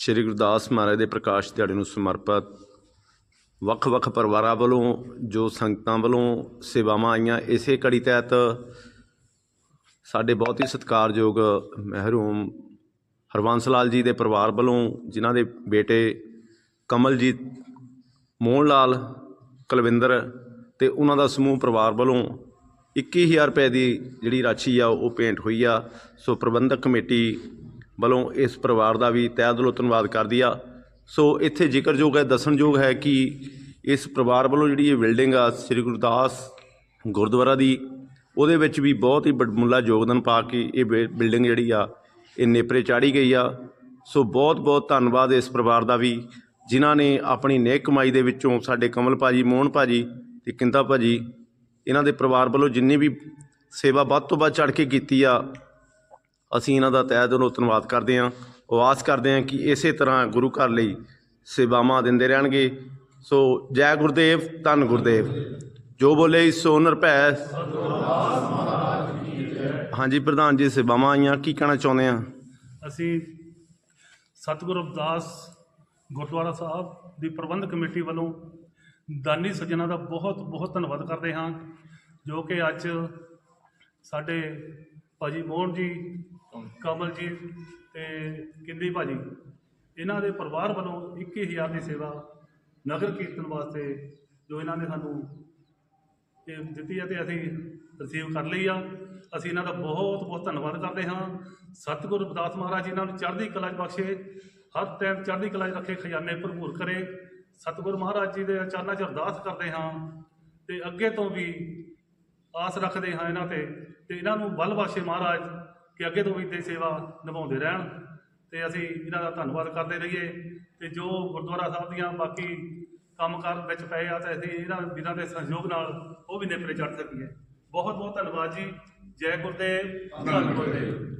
ਸ਼੍ਰੀ ਗੁਰਦਾਸ ਮਹਾਰਾਜ ਦੇ ਪ੍ਰਕਾਸ਼ ਦਿਹਾੜੇ ਨੂੰ ਸਮਰਪਿਤ ਵੱਖ-ਵੱਖ ਪਰਿਵਾਰਾਂ ਵੱਲੋਂ, ਜੋ ਸੰਗਤਾਂ ਵੱਲੋਂ ਸੇਵਾਵਾਂ ਆਈਆਂ, ਇਸੇ ਕੜੀ ਤਹਿਤ ਸਾਡੇ ਬਹੁਤ ਹੀ ਸਤਿਕਾਰਯੋਗ ਮਹਿਰੂਮ ਹਰਵੰਸ ਲਾਲ ਜੀ ਦੇ ਪਰਿਵਾਰ ਵੱਲੋਂ, ਜਿਨ੍ਹਾਂ ਦੇ ਬੇਟੇ ਕਮਲਜੀਤ ਮੋਹਨ ਲਾਲ, ਕੁਲਵਿੰਦਰ ਤੇ ਉਹਨਾਂ ਦਾ ਸਮੂਹ ਪਰਿਵਾਰ ਵੱਲੋਂ 21000 ਰੁਪਏ ਦੀ ਜਿਹੜੀ ਰਾਸ਼ੀ ਆ, ਉਹ ਭੇਂਟ ਹੋਈ ਆ। ਸੋ ਪ੍ਰਬੰਧਕ ਕਮੇਟੀ ਵੱਲੋਂ ਇਸ ਪਰਿਵਾਰ ਦਾ ਵੀ ਤਹਿ ਦਿਲੋਂ ਧੰਨਵਾਦ ਕਰਦੀ ਆ। ਸੋ ਇੱਥੇ ਜ਼ਿਕਰਯੋਗ ਹੈ, ਦੱਸਣਯੋਗ ਹੈ ਕਿ ਇਸ ਪਰਿਵਾਰ ਵੱਲੋਂ ਜਿਹੜੀ ਇਹ ਬਿਲਡਿੰਗ ਆ, ਸ੍ਰੀ ਗੁਰਦਾਸ ਗੁਰਦੁਆਰਾ ਦੀ, ਉਹਦੇ ਵਿੱਚ ਵੀ ਬਹੁਤ ਹੀ ਬੜਮੁੱਲਾ ਯੋਗਦਾਨ ਪਾ ਕੇ ਇਹ ਬਿ- ਬਿਲਡਿੰਗ ਜਿਹੜੀ ਆ, ਇਹ ਨੇਪਰੇ ਚਾੜੀ ਗਈ ਆ। ਸੋ ਬਹੁਤ ਬਹੁਤ ਧੰਨਵਾਦ ਇਸ ਪਰਿਵਾਰ ਦਾ ਵੀ, ਜਿਨ੍ਹਾਂ ਨੇ ਆਪਣੀ ਨੇਕ ਕਮਾਈ ਦੇ ਵਿੱਚੋਂ ਸਾਡੇ ਕਮਲ ਭਾਜੀ, ਮੋਹਨ ਭਾਜੀ ਤੇ ਕਿੰਦਾ ਭਾਜੀ, ਇਹਨਾਂ ਦੇ ਪਰਿਵਾਰ ਵੱਲੋਂ ਜਿੰਨੀ ਵੀ ਸੇਵਾ ਵੱਧ ਤੋਂ ਵੱਧ ਚੜ ਕੇ ਕੀਤੀ ਆ ਅਸੀਂ ਇਹਨਾਂ ਦਾ ਤਹਿ ਦਿਲੋਂ ਧੰਨਵਾਦ ਕਰਦੇ ਹਾਂ। ਆਸ ਕਰਦੇ ਹਾਂ ਕਿ ਇਸੇ ਤਰ੍ਹਾਂ ਗੁਰੂ ਘਰ ਲਈ ਸੇਵਾਵਾਂ ਦਿੰਦੇ ਰਹਿਣਗੇ। ਸੋ ਜੈ ਗੁਰਦੇਵ, ਧੰਨ ਗੁਰਦੇਵ। ਜੋ ਬੋਲੇ ਸੋ ਨਿਰਭੈ। ਹਾਂਜੀ, ਪ੍ਰਧਾਨ ਜੀ, ਸੇਵਾਵਾਂ ਆਈਆਂ, ਕੀ ਕਹਿਣਾ ਚਾਹੁੰਦੇ ਆ ਅਸੀਂ ਸਤਿਗੁਰੂ ਅਰਦਾਸ ਗੁਰਦੁਆਰਾ ਸਾਹਿਬ ਦੀ ਪ੍ਰਬੰਧਕ ਕਮੇਟੀ ਵੱਲੋਂ ਦਾਨੀ ਸੱਜਣਾ ਦਾ ਬਹੁਤ ਬਹੁਤ ਧੰਨਵਾਦ ਕਰਦੇ ਹਾਂ, ਜੋ ਕਿ ਅੱਜ ਸਾਡੇ ਭਾਜੀ ਮੋਹਨ ਜੀ ਕਮਲ ਜੀ। ਤੇ ਕਿੰਦੀ ਭਾਜੀ? ਇਹਨਾਂ ਦੇ ਪਰਿਵਾਰ ਵੱਲੋਂ 21000 ਦੀ ਸੇਵਾ ਨਗਰ ਕੀਰਤਨ ਵਾਸਤੇ ਜੋ ਇਹਨਾਂ ਨੇ ਸਾਨੂੰ ਇਹ ਦਿੱਤੀ ਹੈ ਤੇ ਅਸੀਂ ਰਿਸੀਵ ਕਰ ਲਈ ਆ। ਅਸੀਂ ਇਹਨਾਂ ਦਾ ਬਹੁਤ ਬਹੁਤ ਧੰਨਵਾਦ ਕਰਦੇ ਹਾਂ। ਸਤਿਗੁਰੂ ਰਵਿਦਾਸ ਮਹਾਰਾਜ ਜੀ ਇਹਨਾਂ ਨੂੰ ਚੜ੍ਹਦੀ ਕਲਾ 'ਚ ਬਖਸ਼ੇ। ਹਰ ਟਾਈਮ ਚੜ੍ਹਦੀ ਕਲਾ 'ਚ ਰੱਖੇ ਖਜ਼ਾਨੇ ਭਰਪੂਰ ਕਰੇ। ਸਤਿਗੁਰੂ ਮਹਾਰਾਜ ਜੀ ਦੇ ਚਰਨਾਂ 'ਚ ਅਰਦਾਸ ਕਰਦੇ ਹਾਂ ਤੇ ਅੱਗੇ ਤੋਂ ਵੀ ਆਸ ਰੱਖਦੇ ਹਾਂ ਇਹਨਾਂ ਤੇ ਤੇ ਇਹਨਾਂ ਨੂੰ ਬਲ ਬਖਸ਼ੇ ਮਹਾਰਾਜ ਕਿ ਅੱਗੇ ਤੋਂ ਵੀ ਤੇ ਸੇਵਾ ਨਿਭਾਉਂਦੇ ਰਹਿਣ। ਤੇ ਅਸੀਂ ਇਹਨਾਂ ਦਾ ਧੰਨਵਾਦ ਕਰਦੇ ਰਹੀਏ। ਤੇ ਜੋ ਗੁਰਦੁਆਰਾ ਸਾਹਿਬ ਦੀਆਂ ਬਾਕੀ ਕੰਮਕਾਰ ਵਿੱਚ ਪਏ ਆ ਤਾਂ ਅਸੀਂ ਇਹਨਾਂ ਵੀਰਾਂ ਦੇ ਸਹਿਯੋਗ ਨਾਲ ਉਹ ਵੀ ਨੇਪਰੇ ਚੜ੍ਹ ਸਕੀਏ। ਬਹੁਤ ਬਹੁਤ ਧੰਨਵਾਦ ਜੀ। ਜੈ ਗੁਰਦੇਵ। ਧੰਨ ਗੁਰਦੇਵ